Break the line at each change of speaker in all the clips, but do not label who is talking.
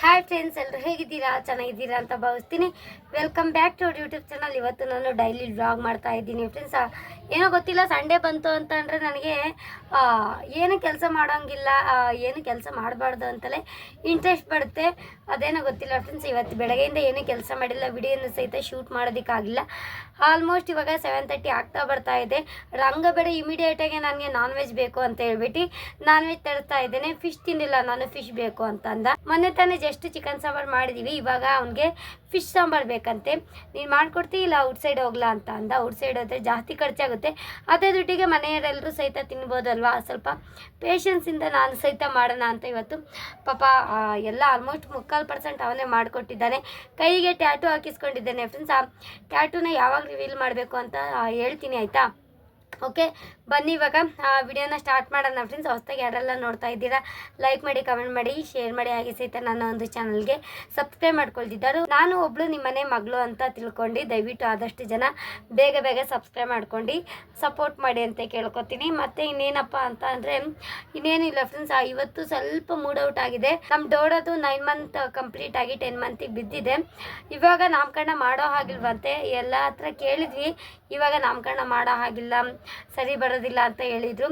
Hi friends ಎಲ್ಲರೂ ಹೇಗಿದ್ದೀರಾ? ಚೆನ್ನಾಗಿದ್ದೀರಾ ಅಂತ ಭಾವಿಸ್ತೀನಿ. ವೆಲ್ಕಮ್ ಬ್ಯಾಕ್ ಟು ಅವ್ರ ಯೂಟ್ಯೂಬ್ ಚಾನಲ್ ಇವತ್ತು ನಾನು ಡೈಲಿ ವ್ಲಾಗ್ ಮಾಡ್ತಾ ಇದ್ದೀನಿ ಫ್ರೆಂಡ್ಸ್ ಏನೋ ಗೊತ್ತಿಲ್ಲ ಸಂಡೇ ಬಂತು ಅಂತ ಅಂದರೆ ನನಗೆ ಏನು ಕೆಲಸ ಮಾಡೋಂಗಿಲ್ಲ ಏನು ಕೆಲಸ ಮಾಡಬಾರ್ದು ಅಂತಲೇ ಇಂಟ್ರೆಸ್ಟ್ ಬರುತ್ತೆ. ಅದೇನೋ ಗೊತ್ತಿಲ್ಲ ಫ್ರೆಂಡ್ಸ್ ಇವತ್ತು ಬೆಳಗ್ಗೆಯಿಂದ ಏನೂ ಕೆಲಸ ಮಾಡಿಲ್ಲ, ವಿಡಿಯೋನ ಸಹಿತ ಶೂಟ್ ಮಾಡೋದಕ್ಕಾಗಿಲ್ಲ. ಆಲ್ಮೋಸ್ಟ್ ಇವಾಗ ಸೆವೆನ್ ತರ್ಟಿ ಆಗ್ತಾ ಬರ್ತಾ ಇದೆ. ರಂಗ ಬೇಡ ಇಮಿಡಿಯೇಟಾಗಿ ನನಗೆ ನಾನ್ ವೆಜ್ ಬೇಕು ಅಂತ ಹೇಳ್ಬಿಟ್ಟು ನಾನ್ ವೆಜ್ ತರ್ತಾ ಇದ್ದೇನೆ. ಫಿಶ್ ತಿನ್ನಿಲ್ಲ, ನಾನು ಫಿಶ್ ಬೇಕು ಅಂತ ಅಂದ. ಮೊನ್ನೆ ತಾನೇ ಜಸ್ಟ್ ಚಿಕನ್ ಸಾಂಬಾರು ಮಾಡಿದ್ದೀವಿ ಇವಾಗ ಅವನಿಗೆ ಫಿಶ್ ಸಾಂಬಾರು ಬೇಕಂತೆ. ನೀನು ಮಾಡಿಕೊಡ್ತೀವಿ ಇಲ್ಲ ಔಟ್ ಸೈಡ್ ಹೋಗ್ಲಾ ಅಂತ ಅಂದ. ಔಟ್ ಸೈಡ್ ಹೋದರೆ ಜಾಸ್ತಿ ಖರ್ಚಾಗುತ್ತೆ. ಅದೇ ದುಡ್ಡಿಗೆ ಮನೆಯವರೆಲ್ಲರೂ ಸಹಿತ ತಿನ್ಬೋದಲ್ವಾ? ಸ್ವಲ್ಪ ಪೇಷನ್ಸಿಂದ ನಾನು ಸಹಿತ ಮಾಡೋಣ ಅಂತ ಇವತ್ತು ಪಾಪ ಎಲ್ಲ ಆಲ್ಮೋಸ್ಟ್ ಮುಕ್ಕಾಲು ಪರ್ಸೆಂಟ್ ಅವನೇ ಮಾಡಿಕೊಟ್ಟಿದ್ದಾನೆ. ಕೈಗೆ ಟ್ಯಾಟು ಹಾಕಿಸ್ಕೊಂಡಿದ್ದೇನೆ. ಫ್ರೆಂಡ್ಸ್ ಆ ಟ್ಯಾಟೂನ ಯಾವಾಗ ರಿವೀಲ್ ಮಾಡಬೇಕು ಅಂತ ಹೇಳ್ತೀನಿ, ಆಯಿತಾ? ಓಕೆ ಬನ್ನಿ ಇವಾಗ, ಆ, ವಿಡಿಯೋನ ಸ್ಟಾರ್ಟ್ ಮಾಡೋಣ ಫ್ರೆಂಡ್ಸ್ ಹೊಸ್ದಾಗಿ ಯಾರೆಲ್ಲ ನೋಡ್ತಾ ಇದ್ದೀರಾ ಲೈಕ್ ಮಾಡಿ ಕಮೆಂಟ್ ಮಾಡಿ ಶೇರ್ ಮಾಡಿ, ಹಾಗೆ ಸಹಿತ ನನ್ನ ಒಂದು ಚಾನಲ್ಗೆ ಸಬ್ಸ್ಕ್ರೈಬ್ ಮಾಡ್ಕೊಳ್ತಿದ್ದಾರು. ನಾನು ಒಬ್ಳು ನಿಮ್ಮನೆ ಮಗಳು ಅಂತ ತಿಳ್ಕೊಂಡು ದಯವಿಟ್ಟು ಆದಷ್ಟು ಜನ ಬೇಗ ಬೇಗ ಸಬ್ಸ್ಕ್ರೈಬ್ ಮಾಡ್ಕೊಂಡು ಸಪೋರ್ಟ್ ಮಾಡಿ ಅಂತ ಕೇಳ್ಕೊತೀನಿ. ಮತ್ತೆ ಇನ್ನೇನಪ್ಪ ಅಂತ ಅಂದರೆ, ಇನ್ನೇನಿಲ್ಲ ಫ್ರೆಂಡ್ಸ್ ಇವತ್ತು ಸ್ವಲ್ಪ ಮೂಡ್ ಔಟ್ ಆಗಿದೆ. ನಮ್ಮ ಡೋಡೋದು ನೈನ್ ಮಂತ್ ಕಂಪ್ಲೀಟ್ ಆಗಿ ಟೆನ್ ಮಂತಿಗೆ ಬಿದ್ದಿದೆ. ಇವಾಗ ನಾಮಕರಣ ಮಾಡೋ ಹಾಗಿಲ್ವಂತೆ. ಎಲ್ಲ ಹತ್ರ ಕೇಳಿದ್ವಿ, ಇವಾಗ ನಾಮಕರಣ ಮಾಡೋ ಹಾಗಿಲ್ಲ. ಸರಿ ಬರೋದಿಲ್ಲ ಅಂತ ಹೇಳಿದರು.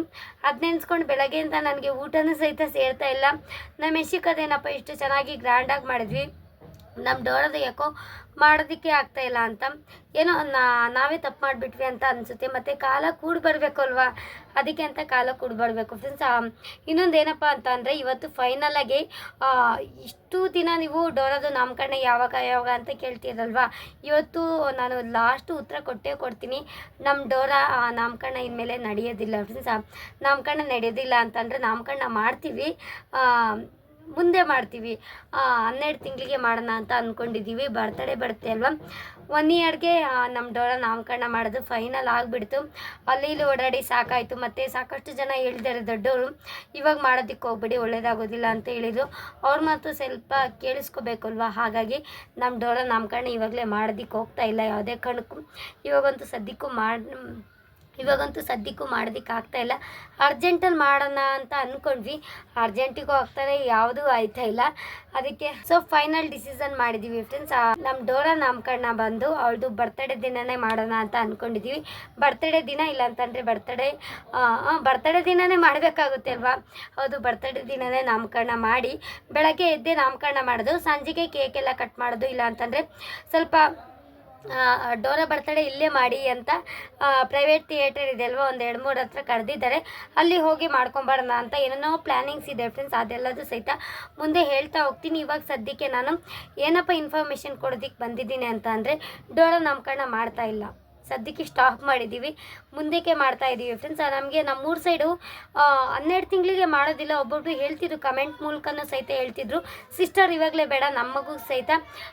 ಅದು ನೆನೆಸ್ಕೊಂಡು ಬೆಳಗ್ಗೆಯಿಂದ ನನಗೆ ಊಟನೂ ಸಹಿತ ಸೇರ್ತಾ ಇಲ್ಲ. ನಮ್ಮ ಮೆಸಿಕದೇನಪ್ಪ ಇಷ್ಟು ಚೆನ್ನಾಗಿ ಗ್ರ್ಯಾಂಡಾಗಿ ಮಾಡಿದ್ವಿ. ನಮ್ಮ ಡೋರದು ಯಾಕೋ ಮಾಡೋದಕ್ಕೆ ಆಗ್ತಾ ಇಲ್ಲ ಅಂತ. ಏನೋ ನಾವೇ ತಪ್ಪು ಮಾಡಿಬಿಟ್ವಿ ಅಂತ ಅನಿಸುತ್ತೆ. ಮತ್ತು ಕಾಲ ಕೂಡ ಬರಬೇಕು ಅಲ್ವಾ ಅದಕ್ಕೆ ಅಂತ ಕಾಲ ಕೂಡಿ ಬರಬೇಕು. ಫ್ರೆಂಡ್ಸ್ ಇನ್ನೊಂದು ಏನಪ್ಪ ಅಂತ ಅಂದರೆ ಇವತ್ತು ಫೈನಲಾಗಿ ಇಷ್ಟು ದಿನ ನೀವು ಡೋರದು ನಾಮಕರಣ ಯಾವಾಗ ಯಾವಾಗ ಅಂತ ಕೇಳ್ತೀರಲ್ವಾ? ಇವತ್ತು ನಾನು ಲಾಸ್ಟ್ ಉತ್ತರ ಕೊಟ್ಟೇ ಕೊಡ್ತೀನಿ. ನಮ್ಮ ಡೋರ ನಾಮಕರಣ ಇನ್ಮೇಲೆ ನಡೆಯೋದಿಲ್ಲ. ಫ್ರೆಂಡ್ಸ್ ನಾಮಕರಣ ನಡೆಯೋದಿಲ್ಲ ಅಂತಂದರೆ ನಾಮಕರಣ ಮಾಡ್ತೀವಿ. ಮುಂದೆ ಮಾಡ್ತೀವಿ. ಹನ್ನೆರಡು ತಿಂಗಳಿಗೆ ಮಾಡೋಣ ಅಂತ ಅಂದ್ಕೊಂಡಿದ್ದೀವಿ ಬರ್ತಡೇ ಬರುತ್ತೆ ಅಲ್ವಾ? ಒನ್ ಇಯರ್ಗೆ ನಮ್ಮ ಡೋರ ನಾಮಕರಣ ಮಾಡೋದು ಫೈನಲ್ ಆಗಿಬಿಡ್ತು. ಅಲ್ಲಿ ಇಲ್ಲಿ ಓಡಾಡಿ ಸಾಕಾಯಿತು. ಮತ್ತು ಸಾಕಷ್ಟು ಜನ ಹೇಳಿದ್ದಾರೆ ದೊಡ್ಡವರು, ಇವಾಗ ಮಾಡೋದಕ್ಕೆ ಹೋಗ್ಬಿಡಿ, ಒಳ್ಳೇದಾಗೋದಿಲ್ಲ ಅಂತ ಹೇಳಿದರು. ಅವ್ರ ಮಾತು ಸ್ವಲ್ಪ ಕೇಳಿಸ್ಕೋಬೇಕಲ್ವಾ? ಹಾಗಾಗಿ ನಮ್ಮ ಡೋರ ನಾಮಕರಣ ಇವಾಗಲೇ ಮಾಡೋದಕ್ಕೆ ಹೋಗ್ತಾ ಇಲ್ಲ. ಯಾವುದೇ ಕಾರಣಕ್ಕೂ ಇವಾಗಂತೂ ಸದ್ಯಕ್ಕೂ ಮಾಡಿ ಇವಾಗಂತೂ ಸದ್ಯಕ್ಕೂ ಮಾಡೋದಕ್ಕೆ ಆಗ್ತಾ ಇಲ್ಲ. ಅರ್ಜೆಂಟಲ್ಲಿ ಮಾಡೋಣ ಅಂತ ಅಂದ್ಕೊಂಡ್ವಿ ಅರ್ಜೆಂಟಿಗೂ ಆಗ್ತಾರೆ ಯಾವುದೂ ಆಯ್ತಾ ಇಲ್ಲ. ಅದಕ್ಕೆ ಸೊ ಫೈನಲ್ ಡಿಸಿಷನ್ ಮಾಡಿದ್ದೀವಿ ಫ್ರೆಂಡ್ಸ್ ನಮ್ಮ ಡೋರಾ ನಾಮಕರಣ ಬಂದು ಅವಳದು ಬರ್ತಡೇ ದಿನನೇ ಮಾಡೋಣ ಅಂತ ಅಂದ್ಕೊಂಡಿದ್ದೀವಿ ಬರ್ತಡೇ ದಿನ ಇಲ್ಲ ಅಂತಂದರೆ ಬರ್ತಡೇ ಬರ್ತಡೇ ದಿನನೇ ಮಾಡಬೇಕಾಗುತ್ತೆ ಅಲ್ವಾ? ಹೌದು ಬರ್ತಡೇ ದಿನನೇ ನಾಮಕರಣ ಮಾಡಿ, ಬೆಳಗ್ಗೆ ಎದ್ದೆ ನಾಮಕರಣ ಮಾಡೋದು, ಸಂಜೆಗೆ ಕೇಕ್ ಎಲ್ಲ ಕಟ್ ಮಾಡೋದು ಇಲ್ಲ ಅಂತಂದರೆ ಸ್ವಲ್ಪ ಡೋರಾ ಬರ್ತಡೇ ಇಲ್ಲೇ ಮಾಡಿ ಅಂತ ಪ್ರೈವೇಟ್ ಥಿಯೇಟರ್ ಇದೆ ಅಲ್ವಾ, ಒಂದು ಎರಡು ಮೂರು ಹತ್ರ ಕರೆದಿದ್ದಾರೆ. ಅಲ್ಲಿ ಹೋಗಿ ಮಾಡ್ಕೊಂಬಾರಣ ಅಂತ ಏನೇನೋ ಪ್ಲ್ಯಾನಿಂಗ್ಸ್ ಇದೆ ಫ್ರೆಂಡ್ಸ್ ಅದೆಲ್ಲದೂ ಸಹಿತ ಮುಂದೆ ಹೇಳ್ತಾ ಹೋಗ್ತೀನಿ. ಇವಾಗ ಸದ್ಯಕ್ಕೆ ನಾನು ಏನಪ್ಪ ಇನ್ಫಾರ್ಮೇಷನ್ ಕೊಡೋದಕ್ಕೆ ಬಂದಿದ್ದೀನಿ ಅಂತ ಅಂದರೆ, ಡೋರಾ ನಾಮಕರಣ ಮಾಡ್ತಾ ಇಲ್ಲ. ಸದ್ಯಕ್ಕೆ ಸ್ಟಾಪ್ ಮಾಡಿದ್ದೀವಿ ಮುಂದಕ್ಕೆ ಮಾಡ್ತಾ ಇದ್ದೀವಿ ಫ್ರೆಂಡ್ಸ್ ನಮಗೆ ನಮ್ಮೂರ ಸೈಡು ಹನ್ನೆರಡು ತಿಂಗಳಿಗೆ ಮಾಡೋದಿಲ್ಲ. ಒಬ್ಬೊಬ್ರು ಹೇಳ್ತಿದ್ರು ಕಮೆಂಟ್ ಮೂಲಕನೂ ಸಹಿತ ಹೇಳ್ತಿದ್ರು. ಸಿಸ್ಟರ್ ಇವಾಗಲೇ ಬೇಡ ನಮಗೂ ಮಗು ಸಹಿತ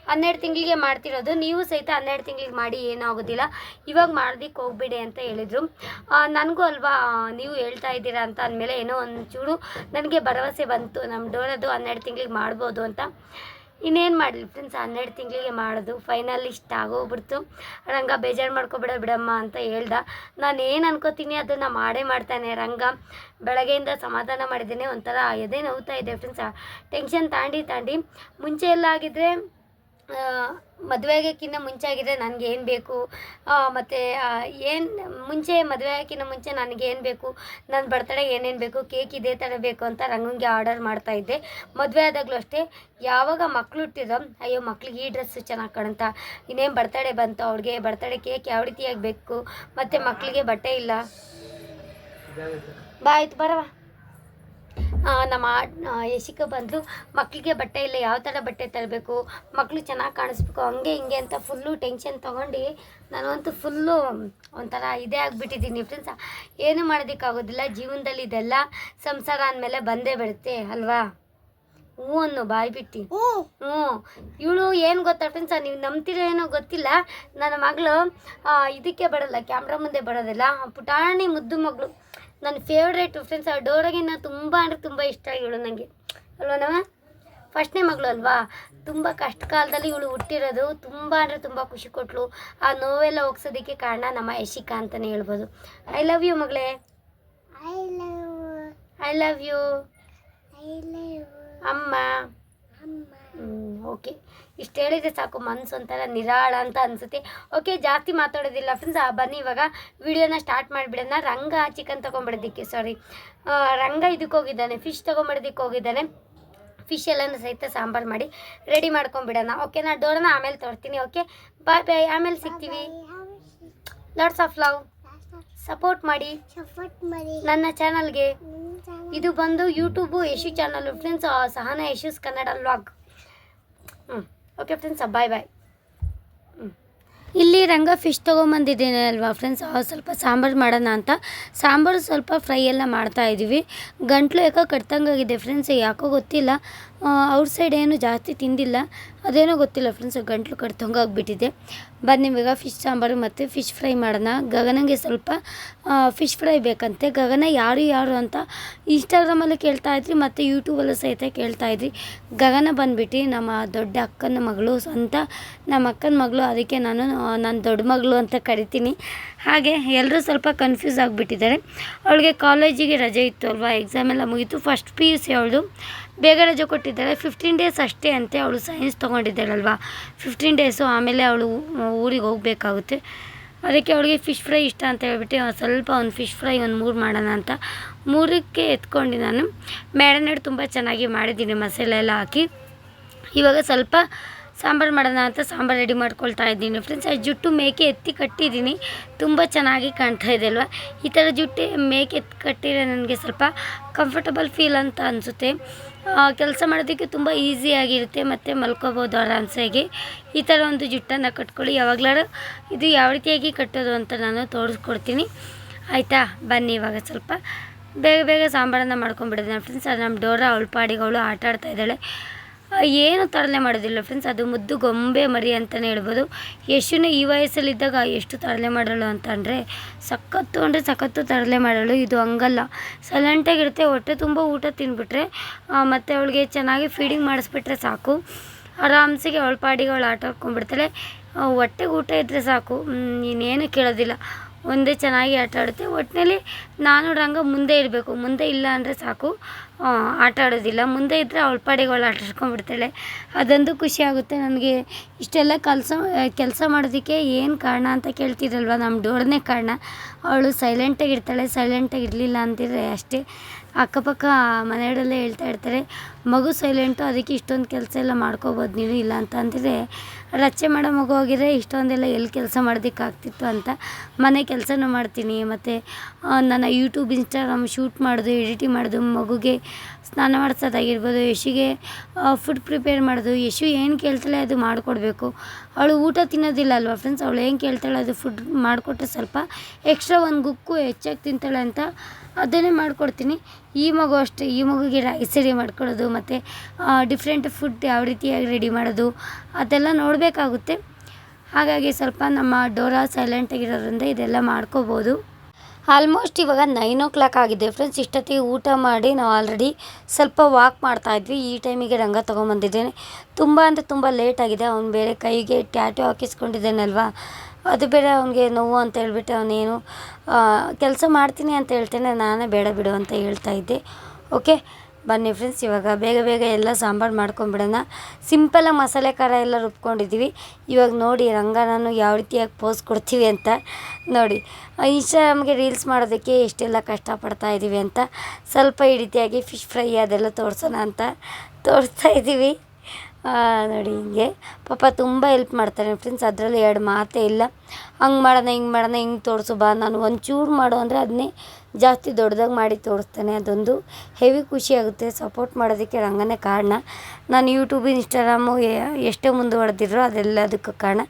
ಹನ್ನೆರಡು ತಿಂಗಳಿಗೆ ಮಾಡ್ತಿರೋದು. ನೀವು ಸಹಿತ ಹನ್ನೆರಡು ತಿಂಗಳಿಗೆ ಮಾಡಿ ಏನೂ ಆಗೋದಿಲ್ಲ ಇವಾಗ ಮಾಡೋದಕ್ಕೆ ಹೋಗ್ಬೇಡಿ ಅಂತ ಹೇಳಿದರು. ನನಗೂ ಅಲ್ವಾ ನೀವು ಹೇಳ್ತಾ ಇದ್ದೀರಾ ಅಂತ ಅಂದಮೇಲೆ ಏನೋ ಒಂಚೂರು ನನಗೆ ಭರವಸೆ ಬಂತು. ನಮ್ಮ ಡೋರದು ಹನ್ನೆರಡು ತಿಂಗಳಿಗೆ ಮಾಡ್ಬೋದು ಅಂತ. ಇನ್ನೇನು ಮಾಡಲಿ ಫ್ರೆಂಡ್ಸ್ ಹನ್ನೆರಡು ತಿಂಗಳಿಗೆ ಮಾಡೋದು ಫೈನಲ್ ಇಷ್ಟ ಆಗೋಗ್ಬಿಡ್ತು. ರಂಗ ಬೇಜಾರು ಮಾಡ್ಕೊಬೇಡ ಬಿಡಮ್ಮ ಅಂತ ಹೇಳ್ದ. ನಾನು ಏನು ಅನ್ಕೋತೀನಿ ಅದನ್ನು ಮಾಡೇ ಮಾಡ್ತಾನೆ. ರಂಗ, ಬೆಳಗ್ಗೆಯಿಂದ ಸಮಾಧಾನ ಮಾಡಿದ್ದೇನೆ. ಒಂಥರ ಎದೆ ನೋವ್ತಾ ಇದೆ ಫ್ರೆಂಡ್ಸ್ ಟೆನ್ಷನ್ ತಾಂಡಿ ತಾಂಡಿ. ಮುಂಚೆ ಎಲ್ಲ ಆಗಿದ್ರೆ ಮದುವೆ ಆಗೋಕ್ಕಿಂತ ಮುಂಚೆ ಆಗಿದ್ರೆ ನನಗೆ ಏನು ಬೇಕು ಮತ್ತು ಏನು ಮುಂಚೆ ಮದುವೆ ಆಗೋಕ್ಕಿಂತ ಮುಂಚೆ ನನಗೆ ಏನು ಬೇಕು? ನನ್ನ ಬರ್ತಡೇ ಏನೇನು ಬೇಕು? ಕೇಕ್ ಇದೇ ಥರ ಬೇಕು ಅಂತ ರಂಗಂಗೆ ಆರ್ಡರ್ ಮಾಡ್ತಾ ಇದ್ದೆ. ಮದುವೆ ಆದಾಗಲೂ ಅಷ್ಟೇ, ಯಾವಾಗ ಮಕ್ಳು ಹುಟ್ಟಿದೋ ಅಯ್ಯೋ, ಮಕ್ಳಿಗೆ ಈ ಡ್ರೆಸ್ಸು ಚೆನ್ನಾಗಿ ಕಾಣುತ್ತಾ? ಇನ್ನೇನು ಬರ್ತಡೆ ಬಂತು ಅವ್ರಿಗೆ? ಬರ್ತಡೆ ಕೇಕ್ ಯಾವ ರೀತಿಯಾಗಿ ಬೇಕು? ಮತ್ತು ಮಕ್ಕಳಿಗೆ ಬಟ್ಟೆ ಇಲ್ಲ? ಬಾ, ಆಯ್ತು ಬರವ ನಮ್ಮ ಯಶಿಕ ಬಂದು ಮಕ್ಕಳಿಗೆ ಬಟ್ಟೆ ಇಲ್ಲ ಯಾವ ಥರ ಬಟ್ಟೆ ತರಬೇಕು ಮಕ್ಕಳು ಚೆನ್ನಾಗಿ ಕಾಣಿಸ್ಬೇಕು ಹಂಗೆ ಹಿಂಗೆ ಅಂತ ಫುಲ್ಲು ಟೆನ್ಷನ್ ತೊಗೊಂಡು ನಾನಂತೂ ಫುಲ್ಲು ಒಂಥರ ಇದೇ ಆಗಿಬಿಟ್ಟಿದ್ದೀನಿ ಫ್ರೆಂಡ್ಸ್ ಏನು ಮಾಡೋದಕ್ಕಾಗೋದಿಲ್ಲ ಜೀವನದಲ್ಲಿ ಇದೆಲ್ಲ ಸಂಸಾರ ಅಂದಮೇಲೆ ಬಂದೇ ಬಿಡುತ್ತೆ ಅಲ್ವಾ? ಹ್ಞೂ ಅನ್ನು ಬಾಯ್ ಬಿಟ್ಟು. ಹ್ಞೂ. ಇವಳು ಏನು ಗೊತ್ತಾ ಫ್ರೆಂಡ್ಸ್ ನೀವು ನಂಬ್ತೀರೋ ಏನೋ ಗೊತ್ತಿಲ್ಲ. ನನ್ನ ಮಗಳು ಇದಕ್ಕೆ ಬರೋಲ್ಲ ಕ್ಯಾಮ್ರಾ ಮುಂದೆ ಬರೋದಿಲ್ಲ. ಪುಟಾಣಿ ಮುದ್ದು ಮಗಳು. ನನ್ನ ಫೇವ್ರೇಟ್ ಫ್ರೆಂಡ್ಸ್ ಆ ಡೋರಾಗಿನ ತುಂಬ ಅಂದರೆ ತುಂಬ ಇಷ್ಟ ಇವಳು ನನಗೆ ಅಲ್ವನವ ಫಸ್ಟ್ನೇ ಮಗಳು ಅಲ್ವಾ? ತುಂಬ ಕಷ್ಟ ಕಾಲದಲ್ಲಿ ಇವಳು ಹುಟ್ಟಿರೋದು ತುಂಬ ಅಂದರೆ ತುಂಬ ಖುಷಿ ಕೊಟ್ಟಳು ಆ ನೋವೆಲ್ಲ ಹೋಗ್ಸೋದಕ್ಕೆ ಕಾರಣ ನಮ್ಮ ಯಶಿಕಾ ಅಂತಲೇ ಹೇಳ್ಬೋದು. ಐ ಲವ್ ಯು ಮಗಳೇ.
I love
I love you ಅಮ್ಮ. ಓಕೆ ಇಷ್ಟು ಹೇಳಿದರೆ ಸಾಕು ಮನಸ್ಸು ಒಂಥರ ನಿರಾಳ ಅಂತ ಅನಿಸುತ್ತೆ. ಓಕೆ ಜಾಸ್ತಿ ಮಾತಾಡೋದಿಲ್ಲ ಫ್ರೆಂಡ್ಸ್ ಆ, ಬನ್ನಿ ಇವಾಗ ವಿಡಿಯೋನ ಸ್ಟಾರ್ಟ್ ಮಾಡಿಬಿಡೋಣ. ರಂಗ ಚಿಕನ್ ತೊಗೊಂಬಿಡೋದಕ್ಕೆ ಸಾರಿ ರಂಗ ಇದಕ್ಕೆ ಹೋಗಿದ್ದಾನೆ ಫಿಶ್ ತೊಗೊಂಬಿಡೋದಕ್ಕೆ ಹೋಗಿದ್ದಾನೆ. ಫಿಶ್ ಎಲ್ಲನೂ ಸಹಿತ ಸಾಂಬಾರು ಮಾಡಿ ರೆಡಿ ಮಾಡ್ಕೊಂಬಿಡೋಣ ಓಕೆನಾ ಡೋರನ್ನ ಆಮೇಲೆ ತೋರ್ತೀನಿ ಓಕೆ ಬಾಯ್ ಬಾಯ್ ಆಮೇಲೆ ಸಿಗ್ತೀವಿ. ಲಾಟ್ಸ್ ಆಫ್ ಲವ್ ಸಪೋರ್ಟ್ ಮಾಡಿ. ನನ್ನ ಚಾನಲ್ಗೆ. ಇದು ಬಂದು YouTube Yashu channel friends Sahana Yashu's Kannada vlog ಹ್ಞೂ ಓಕೆ ಫ್ರೆಂಡ್ಸ್ ಬಾಯ್ ಬಾಯ್ ಇಲ್ಲಿ ರಂಗ ಫಿಶ್ ತೊಗೊಂಬಂದಿದ್ದೀನಿ ಅಲ್ವಾ ಫ್ರೆಂಡ್ಸ್ ಸ್ವಲ್ಪ ಸಾಂಬಾರು ಮಾಡೋಣ ಅಂತ. ಸಾಂಬಾರು ಸ್ವಲ್ಪ ಫ್ರೈ ಎಲ್ಲ ಮಾಡ್ತಾಯಿದ್ದೀವಿ ಗಂಟ್ಲು ಯಾಕೋ ಕಟ್ತಂಗಾಗಿದೆ ಫ್ರೆಂಡ್ಸ್ ಯಾಕೋ ಗೊತ್ತಿಲ್ಲ. ಔಟ್ ಸೈಡ್ ಏನು ಜಾಸ್ತಿ ತಿಂದಿಲ್ಲ. ಅದೇನೋ ಗೊತ್ತಿಲ್ಲ ಫ್ರೆಂಡ್ಸ್ ಗಂಟ್ಲು ಕಟ್ತಂಗಾಗ್ಬಿಟ್ಟಿದೆ ಬನ್ನಿ, ಇವಾಗ ಫಿಶ್ ಸಾಂಬಾರು ಮತ್ತು ಫಿಶ್ ಫ್ರೈ ಮಾಡೋಣ. ಗಗನಗೆ ಸ್ವಲ್ಪ ಫಿಶ್ ಫ್ರೈ ಬೇಕಂತೆ. ಗಗನ ಯಾರು ಯಾರು ಅಂತ ಇನ್ಸ್ಟಾಗ್ರಾಮಲ್ಲಿ ಕೇಳ್ತಾ ಇದ್ರಿ, ಮತ್ತು ಯೂಟ್ಯೂಬಲ್ಲೂ ಸಹಿತ ಕೇಳ್ತಾ ಇದ್ರಿ. ಗಗನ ಬಂದ್ಬಿಟ್ಟು ನಮ್ಮ ದೊಡ್ಡ ಅಕ್ಕನ ಮಗಳು ಅಂತ, ನಮ್ಮ ಅಕ್ಕನ ಮಗಳು, ಅದಕ್ಕೆ ನಾನು ನನ್ನ ದೊಡ್ಡ ಮಗಳು ಅಂತ ಕರಿತೀನಿ. ಹಾಗೆ ಎಲ್ಲರೂ ಸ್ವಲ್ಪ ಕನ್ಫ್ಯೂಸ್ ಆಗಿಬಿಟ್ಟಿದ್ದಾರೆ. ಅವಳಿಗೆ ಕಾಲೇಜಿಗೆ ರಜೆ ಇತ್ತು ಅಲ್ವಾ ಎಕ್ಸಾಮ್ ಎಲ್ಲ ಮುಗೀತು. ಫಸ್ಟ್ ಪಿ ಯು ಸಿ ಅವಳು ಬೇಗ ರಜೆ ಕೊಟ್ಟಿದ್ದಾಳೆ ಫಿಫ್ಟೀನ್ ಡೇಸ್ ಅಷ್ಟೇ ಅಂತೆ ಅವಳು ಸೈನ್ಸ್ ತೊಗೊಂಡಿದ್ದಾಳಲ್ವಾ? ಫಿಫ್ಟೀನ್ ಡೇಸು ಆಮೇಲೆ ಅವಳು ಊರಿಗೆ ಹೋಗಬೇಕಾಗುತ್ತೆ. ಅದಕ್ಕೆ ಅವಳಿಗೆ ಫಿಶ್ ಫ್ರೈ ಇಷ್ಟ ಅಂತ ಹೇಳ್ಬಿಟ್ಟು ಸ್ವಲ್ಪ ಒಂದು ಫಿಶ್ ಫ್ರೈ ಒಂದು ಮೂರು ಮಾಡೋಣ ಅಂತ. ಮೂರಕ್ಕೆ ಎತ್ಕೊಂಡು ನಾನು ಮ್ಯಾರಿನೇಟ್ ತುಂಬ ಚೆನ್ನಾಗಿ ಮಾಡಿದ್ದೀನಿ ಮಸಾಲೆ ಎಲ್ಲ ಹಾಕಿ. ಇವಾಗ ಸ್ವಲ್ಪ ಸಾಂಬಾರು ಮಾಡೋಣ ಅಂತ ಸಾಂಬಾರು ರೆಡಿ ಮಾಡ್ಕೊಳ್ತಾ ಇದ್ದೀನಿ. ಫ್ರೆಂಡ್ಸ್ ಆ ಜುಟ್ಟು ಮೇಕೆ ಎತ್ತಿ ಕಟ್ಟಿದ್ದೀನಿ. ತುಂಬ ಚೆನ್ನಾಗಿ ಕಾಣ್ತಾ ಇದೆ ಅಲ್ವಾ? ಈ ಥರ ಜುಟ್ಟೆ ಮೇಕೆ ಎತ್ತಿ ಕಟ್ಟಿದರೆ ನನಗೆ ಸ್ವಲ್ಪ ಕಂಫರ್ಟಬಲ್ ಫೀಲ್ ಅಂತ ಅನಿಸುತ್ತೆ. ಕೆಲಸ ಮಾಡೋದಕ್ಕೆ ತುಂಬ ಈಸಿಯಾಗಿರುತ್ತೆ ಮತ್ತು ಮಲ್ಕೋಬೋದು ಆರಾಮ್ಸಾಗಿ. ಈ ಥರ ಒಂದು ಜುಟ್ಟನ್ನು ಕಟ್ಕೊಳ್ಳಿ. ಯಾವಾಗಲಾರು ಇದು ಯಾವ ರೀತಿಯಾಗಿ ಕಟ್ಟೋದು ಅಂತ ನಾನು ತೋರಿಸ್ಕೊಡ್ತೀನಿ. ಆಯಿತಾ? ಬನ್ನಿ, ಇವಾಗ ಸ್ವಲ್ಪ ಬೇಗ ಬೇಗ ಸಾಂಬಾರನ್ನು ಮಾಡ್ಕೊಂಡ್ಬಿಡಿದೆ ಫ್ರೆಂಡ್ಸ್ ಅದು ನಮ್ಮ ಡೋರ, ಅವಳ ಪಾಡಿಗೆ ಅವಳು ಆಟ ಆಡ್ತಾ ಇದ್ದಾಳೆ. ಏನು ತರಲೆ ಮಾಡೋದಿಲ್ಲ ಫ್ರೆಂಡ್ಸ್ ಅದು ಮುದ್ದು ಗೊಂಬೆ ಮರಿ ಅಂತಲೇ ಹೇಳ್ಬೋದು. ಯಶುನ ಈ ವಯಸ್ಸಲ್ಲಿದ್ದಾಗ ಎಷ್ಟು ತರಲೆ ಮಾಡೋಳು ಅಂತ ಅಂದರೆ ಸಖತ್ತು ಅಂದರೆ ಸಖತ್ತು ತರಲೆ ಮಾಡೋಳು ಇದು ಹಂಗಲ್ಲ. ಸೈಲೆಂಟಾಗಿರುತ್ತೆ ಹೊಟ್ಟೆ ತುಂಬ ಊಟ ತಿಂದ್ಬಿಟ್ರೆ ಮತ್ತು ಅವಳಿಗೆ ಚೆನ್ನಾಗಿ ಫೀಡಿಂಗ್ ಮಾಡಿಸ್ಬಿಟ್ರೆ ಸಾಕು. ಆರಾಮ್ಸಿಗೆ ಅವಳ ಪಾಡಿಗೆ ಅವಳು ಆಟ ಆಡ್ಕೊಂಡ್ಬಿಡ್ತಾಳೆ. ಹೊಟ್ಟೆಗೆ ಊಟ ಇದ್ದರೆ ಸಾಕು. ಇನ್ನೇನು ಕೇಳೋದಿಲ್ಲ. ಒಂದೇ ಚೆನ್ನಾಗಿ ಆಟ ಆಡುತ್ತೆ. ಒಟ್ಟಿನಲ್ಲಿ ನಾನು ರಂಗ ಮುಂದೆ ಇರಬೇಕು. ಮುಂದೆ ಇಲ್ಲ ಅಂದರೆ ಸಾಕು. ಆಟ ಆಡೋದಿಲ್ಲ. ಮುಂದೆ ಇದ್ದರೆ ಅವಳ ಪಾಡಿಗೆ ಅವಳು ಆಟ ಆಡ್ಕೊಂಡ್ಬಿಡ್ತಾಳೆ ಅದೊಂದು ಖುಷಿ ಆಗುತ್ತೆ ನನಗೆ. ಇಷ್ಟೆಲ್ಲ ಕೆಲಸ ಕೆಲಸ ಮಾಡೋದಕ್ಕೆ ಏನು ಕಾರಣ ಅಂತ ಕೇಳ್ತಿದ್ರಲ್ವ? ನಮ್ಮ ಡೋರ್ನೇ ಕಾರಣ. ಅವಳು ಸೈಲೆಂಟಾಗಿ ಇರ್ತಾಳೆ. ಸೈಲೆಂಟಾಗಿ ಇರಲಿಲ್ಲ ಅಂತಿದ್ರೆ ಅಷ್ಟೇ. ಅಕ್ಕಪಕ್ಕ ಮನೆಯಲ್ಲೇ ಹೇಳ್ತಾ ಇರ್ತಾರೆ, ಮಗು ಸೈಲೆಂಟು ಅದಕ್ಕೆ ಇಷ್ಟೊಂದು ಕೆಲಸ ಎಲ್ಲ ಮಾಡ್ಕೋಬೋದು ನೀನು ಇಲ್ಲ ಅಂತ. ಅಂದರೆ ರಚೆ ಮಾಡೋ ಮಗು ಹೋಗಿದ್ರೆ ಇಷ್ಟೊಂದೆಲ್ಲ ಎಲ್ಲಿ ಕೆಲಸ ಮಾಡೋದಕ್ಕಾಗ್ತಿತ್ತು ಅಂತ ಮನೆ ಕೆಲಸನೂ ಮಾಡ್ತೀನಿ. ಮತ್ತು ನನ್ನ ಯೂಟ್ಯೂಬ್ ಇನ್ಸ್ಟಾಗ್ರಾಮ್ ಶೂಟ್ ಮಾಡೋದು ಎಡಿಟಿಂಗ್ ಮಾಡೋದು, ಮಗುಗೆ ಸ್ನಾನ ಮಾಡಿಸೋದಾಗಿರ್ಬೋದು, ಯಶಿಗೆ ಫುಡ್ ಪ್ರಿಪೇರ್ ಮಾಡೋದು, ಯಶು ಏನು ಕೇಳ್ತಾಳೆ ಅದು ಮಾಡಿಕೊಡ್ಬೇಕು. ಅವಳು ಊಟ ತಿನ್ನೋದಿಲ್ಲ ಅಲ್ವಾ ಫ್ರೆಂಡ್ಸ್ ಅವಳು ಏನು ಕೇಳ್ತಾಳೆ ಅದು ಫುಡ್ ಮಾಡಿಕೊಟ್ರೆ ಸ್ವಲ್ಪ ಎಕ್ಸ್ಟ್ರಾ ಒಂದು ಗುಕ್ಕು ಹೆಚ್ಚಾಗಿ ತಿಂತಾಳೆ ಅಂತ ಅದನ್ನೇ ಮಾಡಿಕೊಡ್ತೀನಿ. ಈ ಮಗು ಅಷ್ಟೇ, ಈ ಮಗುಗೆ ರೈಸ್ ರೆಡಿ ಮಾಡ್ಕೊಳ್ಳೋದು ಮತ್ತು ಡಿಫ್ರೆಂಟ್ ಫುಡ್ ಯಾವ ರೀತಿಯಾಗಿ ರೆಡಿ ಮಾಡೋದು, ಅದೆಲ್ಲ ನೋಡಬೇಕಾಗುತ್ತೆ. ಹಾಗಾಗಿ ಸ್ವಲ್ಪ ನಮ್ಮ ಡೋರಾ ಸೈಲೆಂಟಾಗಿರೋದ್ರಿಂದ ಇದೆಲ್ಲ ಮಾಡ್ಕೋಬೋದು. ಆಲ್ಮೋಸ್ಟ್ ಇವಾಗ ನೈನ್ ಓ ಕ್ಲಾಕ್ ಆಗಿದೆ ಫ್ರೆಂಡ್ಸ್ ಇಷ್ಟೊತ್ತಿಗೆ ಊಟ ಮಾಡಿ ನಾವು ಆಲ್ರೆಡಿ ಸ್ವಲ್ಪ ವಾಕ್ ಮಾಡ್ತಾ ಇದ್ವಿ. ಈ ಟೈಮಿಗೆ ರಂಗ ತೊಗೊಂಬಂದಿದ್ದೇನೆ. ತುಂಬ ಅಂದರೆ ತುಂಬ ಲೇಟ್ ಆಗಿದೆ. ಅವ್ನು ಬೇರೆ ಕೈಗೆ ಟ್ಯಾಟು ಹಾಕಿಸ್ಕೊಂಡಿದ್ದಾನಲ್ವಾ? ಅದು ಬೇರೆ ಅವನಿಗೆ ನೋವು ಅಂತ ಹೇಳ್ಬಿಟ್ಟು ಅವನೇನು ಕೆಲಸ ಮಾಡ್ತೀನಿ ಅಂತ ಹೇಳ್ತೇನೆ. ನಾನೇ ಬೇಡ ಬಿಡು ಅಂತ ಹೇಳ್ತಾ ಇದ್ದೆ. ಓಕೆ ಬನ್ನಿ ಫ್ರೆಂಡ್ಸ್ ಇವಾಗ ಬೇಗ ಬೇಗ ಎಲ್ಲ ಸಾಂಬಾರು ಮಾಡ್ಕೊಂಬಿಡೋಣ. ಸಿಂಪಲಾಗಿ ಮಸಾಲೆ ಖಾರ ಎಲ್ಲ ರುಬ್ಕೊಂಡಿದ್ದೀವಿ ಇವಾಗ ನೋಡಿ, ರಂಗ ನಾನು ಯಾವ ರೀತಿಯಾಗಿ ಪೋಸ್ ಕೊಡ್ತೀವಿ ಅಂತ ನೋಡಿ. ಇನ್ಸ್ಟಾಗ್ರಾಮ್ಗೆ ರೀಲ್ಸ್ ಮಾಡೋದಕ್ಕೆ ಎಷ್ಟೆಲ್ಲ ಕಷ್ಟಪಡ್ತಾ ಇದ್ದೀವಿ ಅಂತ ಸ್ವಲ್ಪ ಈ ರೀತಿಯಾಗಿ ಫಿಶ್ ಫ್ರೈ ಅದೆಲ್ಲ ತೋರಿಸೋಣ ಅಂತ ತೋರಿಸ್ತಾ ಇದ್ದೀವಿ ನೋಡಿ ಹಿಂಗೆ. ಪಾಪ ತುಂಬ ಹೆಲ್ಪ್ ಮಾಡ್ತಾರೆ ಫ್ರೆಂಡ್ಸ್ ಅದರಲ್ಲಿ ಎರಡು ಮಾತೇ ಇಲ್ಲ. ಹಂಗೆ ಮಾಡೋಣ, ಹಿಂಗೆ ಮಾಡೋಣ, ಹಿಂಗೆ ತೋರಿಸು ಬಾ. ನಾನು ಒಂಚೂರು ಮಾಡು ಅಂದರೆ ಅದನ್ನೇ ಜಾಸ್ತಿ ದೊಡ್ಡದಾಗಿ ಮಾಡಿ ತೋರಿಸ್ತಾನೆ ಅದೊಂದು. ಹೆವಿ ಖುಷಿ ಆಗುತ್ತೆ ಸಪೋರ್ಟ್ ಮಾಡೋದಕ್ಕೆ ರಂಗನೇ ಕಾರಣ. ನಾನು ಯೂಟ್ಯೂಬ್ ಇನ್ಸ್ಟಾಗ್ರಾಮು ಎಷ್ಟೇ ಮುಂದುವರೆದಿರೋ ಅದೆಲ್ಲದಕ್ಕೂ ಕಾರಣ.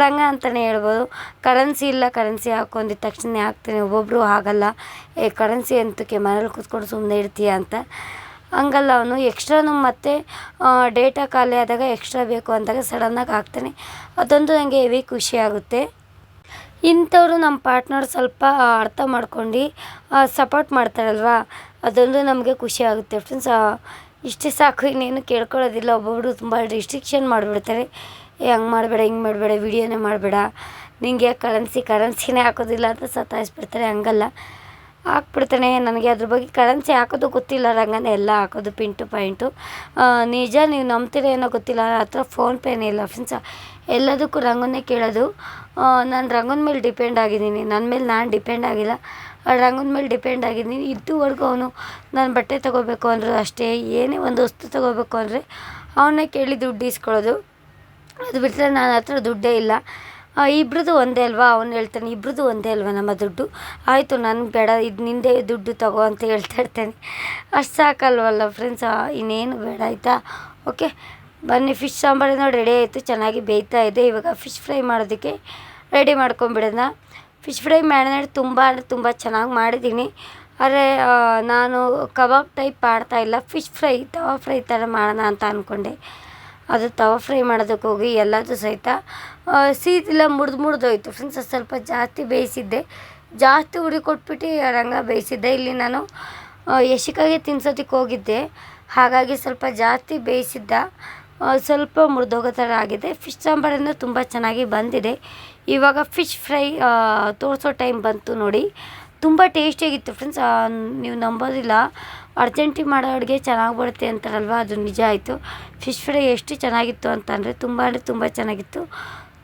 ರಂಗ ಅಂತಲೇ ಹೇಳ್ಬೋದು. ಕರೆನ್ಸಿ ಇಲ್ಲ ಕರೆನ್ಸಿ ಹಾಕೊಂಡಿದ್ದ ತಕ್ಷಣ ಹಾಕ್ತೇನೆ. ಒಬ್ಬೊಬ್ಬರು ಆಗಲ್ಲ ಏ ಕರೆನ್ಸಿ ಅಂತಕ್ಕೆ ಮನೇಲಿ ಕೂತ್ಕೊಂಡು ಸುಮ್ಮನೆ ಇರ್ತೀಯ ಅಂತ. ಹಂಗಲ್ಲ ಅವನು. ಎಕ್ಸ್ಟ್ರಾನು ಮತ್ತು ಡೇಟಾ ಖಾಲಿ ಆದಾಗ ಎಕ್ಸ್ಟ್ರಾ ಬೇಕು ಅಂದಾಗ ಸಡನ್ನಾಗಿ ಹಾಕ್ತಾನೆ. ಅದೊಂದು ನನಗೆ ಹೆವಿ ಖುಷಿ ಆಗುತ್ತೆ. ಇಂಥವ್ರು ನಮ್ಮ ಪಾರ್ಟ್ನರ್ ಸ್ವಲ್ಪ ಅರ್ಥ ಮಾಡ್ಕೊಂಡು ಸಪೋರ್ಟ್ ಮಾಡ್ತಾರಲ್ವ? ಅದೊಂದು ನಮಗೆ ಖುಷಿ ಆಗುತ್ತೆ ಫ್ರೆಂಡ್ಸ್ ಇಷ್ಟೇ ಸಾಕು, ಇನ್ನೇನು ಕೇಳ್ಕೊಳ್ಳೋದಿಲ್ಲ. ಒಬ್ಬೊಬ್ಬರು ತುಂಬ ರಿಸ್ಟ್ರಿಕ್ಷನ್ ಮಾಡಿಬಿಡ್ತಾರೆ. ಏ, ಹಂಗೆ ಮಾಡಬೇಡ, ಹಿಂಗೆ ಮಾಡಬೇಡ, ವಿಡಿಯೋನೇ ಮಾಡಬೇಡ. ನಿಂಗೆ ಕರೆನ್ಸಿ, ಕರೆನ್ಸಿನೇ ಹಾಕೋದಿಲ್ಲ ಅಂತ ಸತಾಯಿಸ್ಬಿಡ್ತಾರೆ. ಹಂಗಲ್ಲ. ಹಾಕ್ಬಿಡ್ತಾನೆ. ನನಗೆ ಅದ್ರ ಬಗ್ಗೆ ಕರೆನ್ಸಿ ಹಾಕೋದು ಗೊತ್ತಿಲ್ಲ, ರಂಗನೆ ಎಲ್ಲ ಹಾಕೋದು ಪಿಂಟು ಪಾಯಿಂಟು. ನಿಜ ನೀವು ನಂಬ್ತೀರ ಏನೋ ಗೊತ್ತಿಲ್ಲ ಹತ್ರ ಫೋನ್ಪೇನೇ ಇಲ್ಲ ಫ್ರೆಂಡ್ಸ್ ಎಲ್ಲದಕ್ಕೂ ರಂಗನ್ನೇ ಕೇಳೋದು. ನಾನು ರಂಗನ ಮೇಲೆ ಡಿಪೆಂಡ್ ಆಗಿದ್ದೀನಿ. ನನ್ನ ಮೇಲೆ ನಾನು ಡಿಪೆಂಡ್ ಆಗಿಲ್ಲ. ರಂಗನ ಮೇಲೆ ಡಿಪೆಂಡ್ ಆಗಿದ್ದೀನಿ. ಇದುವರೆಗೂ ಅವನು ನಾನು ಬಟ್ಟೆ ತೊಗೋಬೇಕು ಅಂದರೂ ಅಷ್ಟೇ, ಏನೇ ಒಂದು ವಸ್ತು ತೊಗೋಬೇಕು ಅಂದರೆ ಅವನ್ನೇ ಕೇಳಿ ದುಡ್ಡು ಇಸ್ಕೊಳ್ಳೋದು ಅದು ಬಿಟ್ಟರೆ ನನ್ನ ಹತ್ರ ದುಡ್ಡೇ ಇಲ್ಲ. ಇಬ್ರದ್ದು ಒಂದೇ ಅಲ್ವಾ? ಅವ್ನು ಹೇಳ್ತಾನೆ ಇಬ್ರದ್ದು ಒಂದೇ ಅಲ್ವಾ ನಮ್ಮ ದುಡ್ಡು? ಆಯಿತು ನನಗೆ ಬೇಡ, ಇದು ನಿಂದೆ ದುಡ್ಡು ತಗೋ ಅಂತ ಹೇಳ್ತಾ ಇರ್ತಾನೆ. ಅಷ್ಟು ಸಾಕಲ್ವಲ್ಲ ಫ್ರೆಂಡ್ಸ್ ಇನ್ನೇನು ಬೇಡ, ಆಯಿತಾ? ಓಕೆ ಬನ್ನಿ ಫಿಶ್ ಸಾಂಬಾರೇನೋ ರೆಡಿ ಆಯಿತು, ಚೆನ್ನಾಗಿ ಬೇಯ್ತಾ ಇದೆ. ಇವಾಗ ಫಿಶ್ ಫ್ರೈ ಮಾಡೋದಕ್ಕೆ ರೆಡಿ ಮಾಡ್ಕೊಂಬಿಡೋಣ ಫಿಶ್ ಫ್ರೈ ಮ್ಯಾರಿನೇಟ್ ತುಂಬ ಅಂದರೆ ತುಂಬ ಚೆನ್ನಾಗಿ ಮಾಡಿದ್ದೀನಿ. ಆದರೆ ನಾನು ಕಬಾಬ್ ಟೈಪ್ ಮಾಡ್ತಾಯಿಲ್ಲ ಫಿಶ್ ಫ್ರೈ ತವಾ ಫ್ರೈ ಥರ ಮಾಡೋಣ ಅಂತ ಅಂದ್ಕೊಂಡೆ ಅದು ತವ ಫ್ರೈ ಮಾಡೋದಕ್ಕೆ ಹೋಗಿ ಎಲ್ಲದೂ ಸಹಿತ ಸೀದೆಲ್ಲ ಮುರ್ದು ಮುರಿದೋಯ್ತು. ಫ್ರೆಂಡ್ಸ್ ಸ್ವಲ್ಪ ಜಾಸ್ತಿ ಬೇಯಿಸಿದ್ದೆ. ಜಾಸ್ತಿ ಉರಿ ಕೊಟ್ಬಿಟ್ಟು ರಂಗ ಬೇಯಿಸಿದ್ದೆ. ಇಲ್ಲಿ ನಾನು ಯಶಿಕಾಗೆ ತಿನ್ಸೋದಕ್ಕೆ ಹೋಗಿದ್ದೆ. ಹಾಗಾಗಿ ಸ್ವಲ್ಪ ಜಾಸ್ತಿ ಬೇಯಿಸಿದ್ದ ಸ್ವಲ್ಪ ಮುರಿದೋಗೋ ಥರ ಆಗಿದೆ. ಫಿಶ್ ಸಾಂಬಾರನ್ನು ತುಂಬ ಚೆನ್ನಾಗಿ ಬಂದಿದೆ. ಇವಾಗ ಫಿಶ್ ಫ್ರೈ ತೋರಿಸೋ ಟೈಮ್ ಬಂತು ನೋಡಿ. ತುಂಬ ಟೇಸ್ಟಿಯಾಗಿತ್ತು ಫ್ರೆಂಡ್ಸ್ ನೀವು ನಂಬೋದಿಲ್ಲ. ಅರ್ಜೆಂಟಿಗೆ ಮಾಡೋ ಅಡುಗೆ ಚೆನ್ನಾಗಿ ಬರುತ್ತೆ ಅಂತಾರಲ್ವ? ಅದು ನಿಜ ಆಯಿತು. ಫಿಶ್ ಫ್ರೈ ಎಷ್ಟು ಚೆನ್ನಾಗಿತ್ತು ಅಂತಂದರೆ ತುಂಬ ಅಂದರೆ ತುಂಬ ಚೆನ್ನಾಗಿತ್ತು.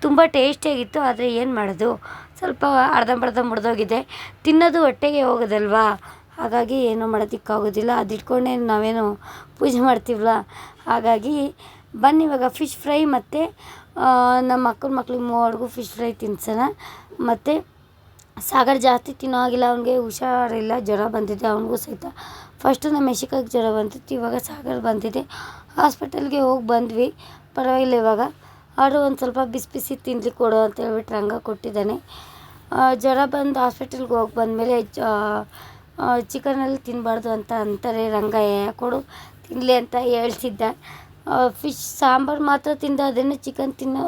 ತುಂಬ ಟೇಸ್ಟಿಯಾಗಿತ್ತು ಆದರೆ ಏನು ಮಾಡೋದು? ಸ್ವಲ್ಪ ಅರ್ಧಂಬರ್ಧ ಮುರಿದೋಗಿದೆ. ತಿನ್ನೋದು ಹೊಟ್ಟೆಗೆ ಹೋಗೋದಲ್ವಾ? ಹಾಗಾಗಿ ಏನೂ ಮಾಡೋದಕ್ಕಾಗೋದಿಲ್ಲ. ಅದು ಇಟ್ಕೊಂಡೇ ನಾವೇನು ಪೂಜೆ ಮಾಡ್ತೀವಲ್ಲ? ಹಾಗಾಗಿ ಬನ್ನಿ ಇವಾಗ ಫಿಶ್ ಫ್ರೈ ಮತ್ತು ನಮ್ಮ ಅಕ್ಕನ ಮಕ್ಳಿಗೆ ಮೂವರ್ಗೂ ಫಿಶ್ ಫ್ರೈ ತಿನ್ಸೋಣ. ಮತ್ತು ಸಾಗರ್ ಜಾಸ್ತಿ ತಿನ್ನೋ ಹಾಗಿಲ್ಲ, ಅವನಿಗೆ ಹುಷಾರಿಲ್ಲ, ಜ್ವರ ಬಂದಿದೆ, ಅವನಿಗೂ ಸಹಿತ ಫಸ್ಟು ನಮ್ಮ ಮೆಷಿಕಾಗೆ ಜ್ವರ ಬಂದಿತ್ತು, ಇವಾಗ ಸಾಗರ್ ಬಂದಿದೆ. ಹಾಸ್ಪಿಟಲ್ಗೆ ಹೋಗಿ ಬಂದ್ವಿ. ಪರವಾಗಿಲ್ಲ ಇವಾಗ. ಅವರು ಒಂದು ಸ್ವಲ್ಪ ಬಿಸಿ ಬಿಸಿ ತಿನ್ಲಿಕ್ಕೆ ಕೊಡು ಅಂತ ಹೇಳ್ಬಿಟ್ಟು ರಂಗ ಕೊಟ್ಟಿದ್ದಾನೆ. ಜ್ವರ ಬಂದು ಹಾಸ್ಪಿಟಲ್ಗೆ ಹೋಗಿ ಬಂದಮೇಲೆ ಚಿಕನಲ್ಲಿ ತಿನ್ನಬಾರ್ದು ಅಂತ ಅಂತಾರೆ ರಂಗ ಕೊಡು ತಿನ್ನಲಿ ಅಂತ ಹೇಳ್ತಿದ್ದ. ಫಿಶ್ ಸಾಂಬಾರು ಮಾತ್ರ ತಿಂದ ಅದನ್ನು ಚಿಕನ್ ತಿನ್ನೋ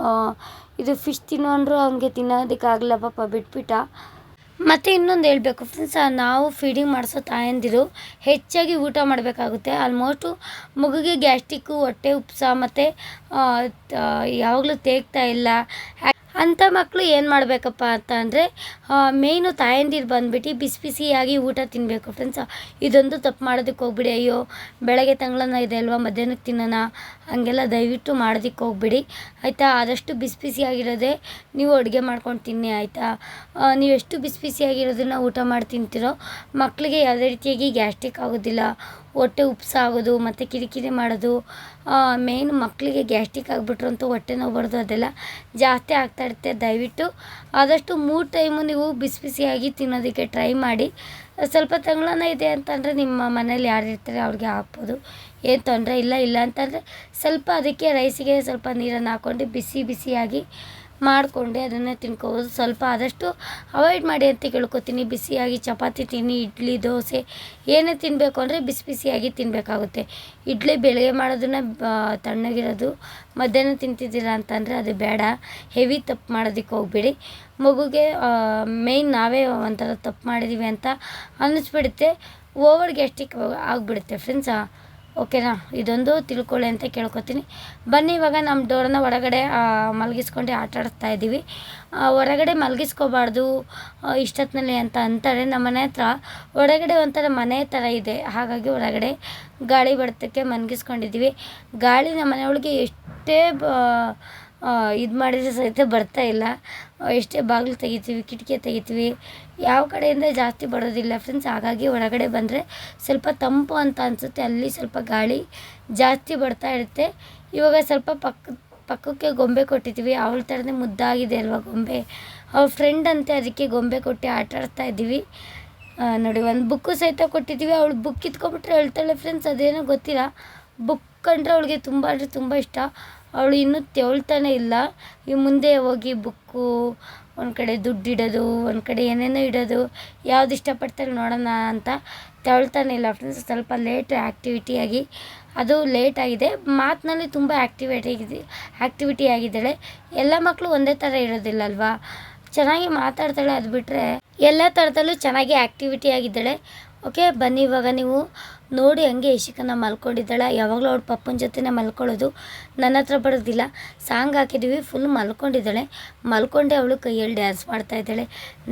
ಇದು ಫಿಶ್ ತಿನ್ನು ಅಂದರು ಅವನಿಗೆ ತಿನ್ನೋದಕ್ಕಾಗಲ್ಲ ಪಾಪ ಬಿಟ್ಬಿಟ್ಟ. ಮತ್ತು ಇನ್ನೊಂದು ಹೇಳಬೇಕು ಫ್ರೆಂಡ್ಸ್ ನಾವು ಫೀಡಿಂಗ್ ಮಾಡಿಸೋ ತಾಯಂದಿರು ಹೆಚ್ಚಾಗಿ ಊಟ ಮಾಡಬೇಕಾಗುತ್ತೆ. ಆಲ್ಮೋಸ್ಟು ಮಗುಗೆ ಗ್ಯಾಸ್ಟಿಕ್ಕು, ಹೊಟ್ಟೆ ಉಪ್ಸ ಮತ್ತು ಯಾವಾಗಲೂ ತೇಗ್ತಾ ಇಲ್ಲ. ಅಂಥ ಮಕ್ಕಳು ಏನು ಮಾಡಬೇಕಪ್ಪ ಅಂತ ಅಂದರೆ ಮೇಯ್ನು ತಾಯಂದಿರು ಬಂದ್ಬಿಟ್ಟು ಬಿಸಿ ಬಿಸಿಯಾಗಿ ಊಟ ತಿನ್ನಬೇಕು ಫ್ರೆಂಡ್ಸ್ ಇದೊಂದು ತಪ್ಪು ಮಾಡೋದಕ್ಕೆ ಹೋಗ್ಬಿಡಿ. ಅಯ್ಯೋ, ಬೆಳಗ್ಗೆ ತಂಗ್ಳನ್ನ ಇದೆ ಅಲ್ವಾ, ಮಧ್ಯಾಹ್ನಕ್ಕೆ ತಿನ್ನೋಣ. ಹಾಗೆಲ್ಲ ದಯವಿಟ್ಟು ಮಾಡೋದಕ್ಕೆ ಹೋಗ್ಬಿಡಿ. ಆಯಿತಾ? ಆದಷ್ಟು ಬಿಸಿ ಬಿಸಿಯಾಗಿರೋದೇ ನೀವು ಅಡುಗೆ ಮಾಡ್ಕೊಂಡು ತಿನ್ನಿ, ಆಯಿತಾ? ನೀವು ಎಷ್ಟು ಬಿಸಿ ಬಿಸಿಯಾಗಿರೋದನ್ನ ಊಟ ಮಾಡಿ ತಿಂತೀರೋ ಮಕ್ಕಳಿಗೆ ಯಾವುದೇ ರೀತಿಯಾಗಿ ಗ್ಯಾಸ್ಟ್ರಿಕ್ ಆಗೋದಿಲ್ಲ. ಹೊಟ್ಟೆ ಉಪ್ಸಾಗೋದು ಮತ್ತು ಕಿರಿಕಿರಿ ಮಾಡೋದು ಮೇಯ್ನ್ ಮಕ್ಕಳಿಗೆ ಗ್ಯಾಸ್ಟ್ರಿಕ್ ಆಗಿಬಿಟ್ರು ಅಂತೂ ಹೊಟ್ಟೆ ನೋವು ಬರೋದು ಅದೆಲ್ಲ ಜಾಸ್ತಿ ಆಗ್ತಾ ಇರುತ್ತೆ. ದಯವಿಟ್ಟು ಆದಷ್ಟು ಮೂರು ಟೈಮು ನೀವು ಬಿಸಿ ಬಿಸಿಯಾಗಿ ತಿನ್ನೋದಕ್ಕೆ ಟ್ರೈ ಮಾಡಿ. ಸ್ವಲ್ಪ ತಂಗ್ಳನ ಇದೆ ಅಂತಂದರೆ ನಿಮ್ಮ ಮನೇಲಿ ಯಾರು ಇರ್ತಾರೆ ಅವ್ರಿಗೆ ಹಾಕ್ಬೋದು. ಏನು ತೊಂದರೆ ಇಲ್ಲ ಇಲ್ಲ ಅಂತಂದರೆ ಸ್ವಲ್ಪ ಅದಕ್ಕೆ ರೈಸಿಗೆ ಸ್ವಲ್ಪ ನೀರನ್ನು ಹಾಕ್ಕೊಂಡು ಬಿಸಿ ಬಿಸಿಯಾಗಿ ಮಾಡಿಕೊಂಡೆ, ಅದನ್ನು ತಿನ್ಕೋಬೋದು. ಸ್ವಲ್ಪ ಆದಷ್ಟು ಅವಾಯ್ಡ್ ಮಾಡಿ ಅಂತ ಕೇಳ್ಕೊತೀನಿ ಬಿಸಿಯಾಗಿ ಚಪಾತಿ ತಿನ್ನಿ, ಇಡ್ಲಿ, ದೋಸೆ, ಏನೇ ತಿನ್ನಬೇಕು ಅಂದರೆ ಬಿಸಿ ಬಿಸಿಯಾಗಿ ತಿನ್ನಬೇಕಾಗುತ್ತೆ ಇಡ್ಲಿ ಬೆಳಗ್ಗೆ ಮಾಡೋದನ್ನ ತಣ್ಣಗಿರೋದು, ಮಧ್ಯಾಹ್ನ ತಿಂತಿದ್ದೀರಾ ಅಂತಂದರೆ ಅದು ಬೇಡ. ಹೆವಿ ತಪ್ಪು ಮಾಡೋದಕ್ಕೆ ಹೋಗ್ಬೇಡಿ. ಮಗುಗೆ ಮೇಯ್ನ್ ನಾವೇ ಒಂಥರ ತಪ್ಪು ಮಾಡಿದ್ದೀವಿ ಅಂತ ಅನ್ನಿಸ್ಬಿಡುತ್ತೆ ಓವರ್ ಗ್ಯಾಸ್ಟಿಕ್ ಆಗಿಬಿಡುತ್ತೆ ಫ್ರೆಂಡ್ಸಾ ಓಕೆನಾ? ಇದೊಂದು ತಿಳ್ಕೊಳ್ಳಿ ಅಂತ ಕೇಳ್ಕೊತೀನಿ. ಬನ್ನಿ, ಇವಾಗ ನಮ್ಮ ಡೋರನ್ನ ಹೊರಗಡೆ ಮಲಗಿಸ್ಕೊಂಡು ಆಟ ಆಡಿಸ್ತಾ ಇದ್ದೀವಿ ಹೊರಗಡೆ ಮಲಗಿಸ್ಕೋಬಾರ್ದು ಇಷ್ಟೊತ್ತಿನಲ್ಲಿ ಅಂತ ಅಂತಾರೆ. ನಮ್ಮ ಮನೆ ಹತ್ರ, ಹೊರಗಡೆ ಒಂಥರ ಮನೆ ಥರ ಇದೆ. ಹಾಗಾಗಿ ಹೊರಗಡೆ ಗಾಳಿ ಬಡತಕ್ಕೆ ಮಲಗಿಸ್ಕೊಂಡಿದ್ದೀವಿ. ಗಾಳಿ ನಮ್ಮ ಮನೆಯೊಳಗೆ ಎಷ್ಟೇ ಇದು ಮಾಡಿದರೆ ಸಹಿತ ಬರ್ತಾ ಇಲ್ಲ. ಎಷ್ಟೇ ಬಾಗಿಲು ತೆಗಿತೀವಿ, ಕಿಟಕಿ ತೆಗಿತೀವಿ, ಯಾವ ಕಡೆಯಿಂದ ಜಾಸ್ತಿ ಬರೋದಿಲ್ಲ ಫ್ರೆಂಡ್ಸ್ ಹಾಗಾಗಿ ಹೊರಗಡೆ ಬಂದರೆ ಸ್ವಲ್ಪ ತಂಪು ಅಂತ ಅನಿಸುತ್ತೆ. ಅಲ್ಲಿ ಸ್ವಲ್ಪ ಗಾಳಿ ಜಾಸ್ತಿ ಬರ್ತಾ ಇರುತ್ತೆ. ಇವಾಗ ಸ್ವಲ್ಪ ಪಕ್ಕ ಪಕ್ಕಕ್ಕೆ ಗೊಂಬೆ ಕೊಟ್ಟಿದ್ದೀವಿ. ಅವಳ ಥರನೇ ಮುದ್ದಾಗಿದೆ ಅಲ್ವಾ ಗೊಂಬೆ. ಅವ್ರ ಫ್ರೆಂಡ್ ಅಂತೆ ಅದಕ್ಕೆ ಗೊಂಬೆ ಕೊಟ್ಟು ಆಟ ಆಡ್ತಾ ಇದ್ದೀವಿ ನೋಡಿ, ಒಂದು ಬುಕ್ಕು ಸಹಿತ ಕೊಟ್ಟಿದ್ದೀವಿ. ಅವಳು ಬುಕ್ ಇತ್ಕೊಂಬಿಟ್ರೆ ಹೇಳ್ತಾಳೆ ಫ್ರೆಂಡ್ಸ್ ಅದೇನೋ ಗೊತ್ತಿಲ್ಲ. ಬುಕ್ ಕಂಡ್ರೆ ಅವಳಿಗೆ ತುಂಬ ಅಂದರೆ ತುಂಬ ಇಷ್ಟ. ಅವಳು ಇನ್ನೂ ತೆವಳ್ತಾನೆ ಇಲ್ಲ. ಈ ಮುಂದೆ ಹೋಗಿ ಬುಕ್ಕು, ಒಂದು ಕಡೆ ದುಡ್ಡು ಇಡೋದು, ಒಂದು ಕಡೆ ಏನೇನೋ ಇಡೋದು, ಯಾವ್ದು ಇಷ್ಟಪಡ್ತಾರೆ ನೋಡೋಣ ಅಂತ ತೆವಳ್ತಾನೆ ಇಲ್ಲ. ಫ್ರೆಂಡ್ಸ್ ಸ್ವಲ್ಪ ಲೇಟ್ ಆ್ಯಕ್ಟಿವಿಟಿಯಾಗಿ ಅದು ಲೇಟ್ ಆಗಿದೆ. ಮಾತಿನಲ್ಲಿ ತುಂಬ ಆ್ಯಕ್ಟಿವೇಟ್ ಆಗಿದೆ ಆ್ಯಕ್ಟಿವಿಟಿ ಆಗಿದ್ದಾಳೆ. ಎಲ್ಲ ಮಕ್ಕಳು ಒಂದೇ ಥರ ಇರೋದಿಲ್ಲ ಅಲ್ವಾ ಚೆನ್ನಾಗಿ ಮಾತಾಡ್ತಾಳೆ ಅದು ಬಿಟ್ಟರೆ ಎಲ್ಲ ಥರದಲ್ಲೂ ಚೆನ್ನಾಗಿ ಆ್ಯಕ್ಟಿವಿಟಿ ಆಗಿದ್ದಾಳೆ. ಓಕೆ ಬನ್ನಿ ಇವಾಗ ನೀವು. ನೋಡಿ ಹಂಗೆ ಯಶಿಕನ ಮಲ್ಕೊಂಡಿದ್ದಾಳೆ. ಯಾವಾಗಲೂ ಅವ್ರ ಪಪ್ಪನ ಜೊತೆನೇ ಮಲ್ಕೊಳ್ಳೋದು ನನ್ನ ಹತ್ರ ಬರೋದಿಲ್ಲ. ಸಾಂಗ್ ಹಾಕಿದ್ದೀವಿ ಫುಲ್ ಮಲ್ಕೊಂಡಿದ್ದಾಳೆ. ಮಲ್ಕೊಂಡೆ ಅವಳು ಕೈಯಲ್ಲಿ ಡ್ಯಾನ್ಸ್ ಮಾಡ್ತಾ ಇದ್ದಾಳೆ.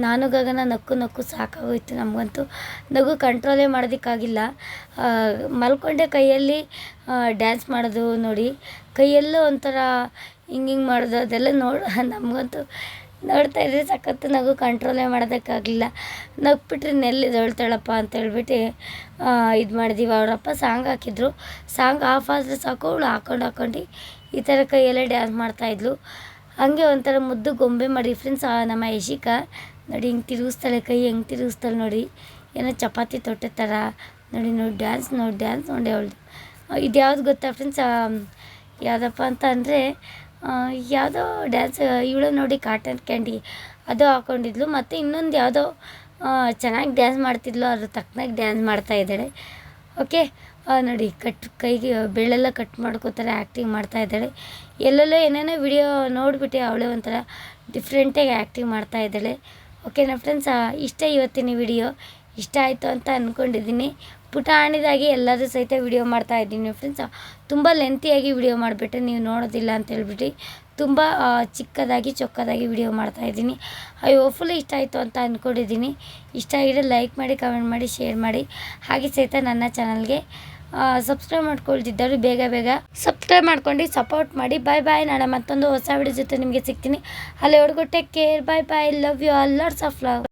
ನಾನು ಗಗನ ನಕ್ಕು ನಕ್ಕು ಸಾಕಾಗೋಯ್ತು ನಮಗಂತೂ. ನಗು ಕಂಟ್ರೋಲೇ ಮಾಡೋದಕ್ಕಾಗಿಲ್ಲ. ಮಲ್ಕೊಂಡೆ ಕೈಯಲ್ಲಿ ಡ್ಯಾನ್ಸ್ ಮಾಡೋದು ನೋಡಿ. ಕೈಯಲ್ಲೂ ಒಂಥರ ಹಿಂಗೆ ಹಿಂಗೆ ಮಾಡೋದು, ಅದೆಲ್ಲ ನೋಡಿ ನಮಗಂತೂ ನೋಡ್ತಾ ಇದ್ದರೆ ಸಖತ್ತು ನಗು ಕಂಟ್ರೋಲೇ ಮಾಡೋದಕ್ಕಾಗಲಿಲ್ಲ. ನಗ್ಬಿಟ್ರೆ ನೆಲ್ಲಿದೊಳ್ತಾಳಪ್ಪ ಅಂತ ಹೇಳ್ಬಿಟ್ಟು ಇದು ಮಾಡಿದೀವಿ ಅವರಪ್ಪ. ಸಾಂಗ್ ಹಾಕಿದ್ರು. ಸಾಂಗ್ ಆಫ್ ಆದರೆ ಸಾಕು, ಅವಳು ಹಾಕೊಂಡು ಹಾಕೊಂಡು ಈ ಥರ ಕೈಯಲ್ಲೇ ಡ್ಯಾನ್ಸ್ ಮಾಡ್ತಾಯಿದ್ಲು ಹಾಗೆ ಒಂಥರ ಮುದ್ದು ಗೊಂಬೆ ಮಾಡಿ ಫ್ರೆಂಡ್ಸ್ ನಮ್ಮ ಯಶಿಕಾ. ನೋಡಿ, ಹಿಂಗೆ ತಿರುಗಿಸ್ತಾಳೆ ಕೈ, ಹೆಂಗೆ ತಿರುಗಿಸ್ತಾಳೆ ನೋಡಿ. ಏನೋ ಚಪಾತಿ ತೊಟ್ಟೆ ಥರ ನೋಡಿ ನೋಡಿ ಡ್ಯಾನ್ಸ್ ನೋಡಿ ಡ್ಯಾನ್ಸ್ ನೋಡಿ ಅವಳು ಇದು ಯಾವ್ದು ಗೊತ್ತಾ ಫ್ರೆಂಡ್ಸ್ ಯಾವುದಪ್ಪ ಅಂತ ಅಂದರೆ ಯಾವುದೋ ಡ್ಯಾನ್ಸ್ ಇವಳು ನೋಡಿ ಕಾಟನ್ ಕ್ಯಾಂಡಿ ಅದು ಹಾಕೊಂಡಿದ್ಲು. ಮತ್ತು ಇನ್ನೊಂದು ಯಾವುದೋ ಚೆನ್ನಾಗಿ ಡ್ಯಾನ್ಸ್ ಮಾಡ್ತಿದ್ಲು, ಅದ್ರ ತಕ್ಕನಾಗಿ ಡ್ಯಾನ್ಸ್ ಮಾಡ್ತಾ ಇದ್ದಾಳೆ. ಓಕೆ ನೋಡಿ, ಕಟ್, ಕೈಗೆ ಬೆಳ್ಳೆಲ್ಲ ಕಟ್ ಮಾಡ್ಕೋತಾರೆ ಆ್ಯಕ್ಟಿಂಗ್ ಮಾಡ್ತಾ ಇದ್ದಾಳೆ. ಎಲ್ಲೆಲ್ಲೋ ಏನೇನೋ ವಿಡಿಯೋ ನೋಡಿಬಿಟ್ಟು ಅವಳೇ ಒಂಥರ ಡಿಫ್ರೆಂಟಾಗಿ ಆ್ಯಕ್ಟಿಂಗ್ ಮಾಡ್ತಾ ಇದ್ದಾಳೆ. ಓಕೆನಾ ಫ್ರೆಂಡ್ಸ್ ಇಷ್ಟೇ ಇವತ್ತಿನ ವಿಡಿಯೋ ಇಷ್ಟ ಆಯಿತು ಅಂತ ಅಂದ್ಕೊಂಡಿದ್ದೀನಿ ಪುಟಾಣಿದಾಗಿ ಎಲ್ಲರೂ ಸಹಿತ ವಿಡಿಯೋ ಮಾಡ್ತಾ ಇದ್ದೀನಿ ಫ್ರೆಂಡ್ಸ್ ತುಂಬ ಲೆಂತಿಯಾಗಿ ವಿಡಿಯೋ ಮಾಡಿಬಿಟ್ಟೆ ನೀವು ನೋಡೋದಿಲ್ಲ ಅಂತ ಹೇಳ್ಬಿಟ್ಟು ತುಂಬ ಚಿಕ್ಕದಾಗಿ, ಚೊಕ್ಕದಾಗಿ ವಿಡಿಯೋ ಮಾಡ್ತಾ ಇದ್ದೀನಿ. ಐ ಹೋಪ್ಫುಲಿ ಇಷ್ಟ ಆಯಿತು ಅಂತ ಅಂದ್ಕೊಂಡಿದ್ದೀನಿ ಇಷ್ಟ ಆಗಿದ್ರೆ ಲೈಕ್ ಮಾಡಿ ಕಮೆಂಟ್ ಮಾಡಿ ಶೇರ್ ಮಾಡಿ. ಹಾಗೆ ಸಹಿತ ನನ್ನ ಚಾನಲ್ಗೆ ಸಬ್ಸ್ಕ್ರೈಬ್ ಮಾಡ್ಕೊಳ್ತಿದ್ದವರು ಬೇಗ ಬೇಗ ಸಬ್ಸ್ಕ್ರೈಬ್ ಮಾಡ್ಕೊಂಡು ಸಪೋರ್ಟ್ ಮಾಡಿ. ಬಾಯ್ ಬಾಯ್ ನಾಳೆ ಮತ್ತೊಂದು ಹೊಸ ವಿಡಿಯೋ ಜೊತೆ ನಿಮಗೆ ಸಿಗ್ತೀನಿ. ಅಲ್ಲಿ take care bye bye love you all lots of love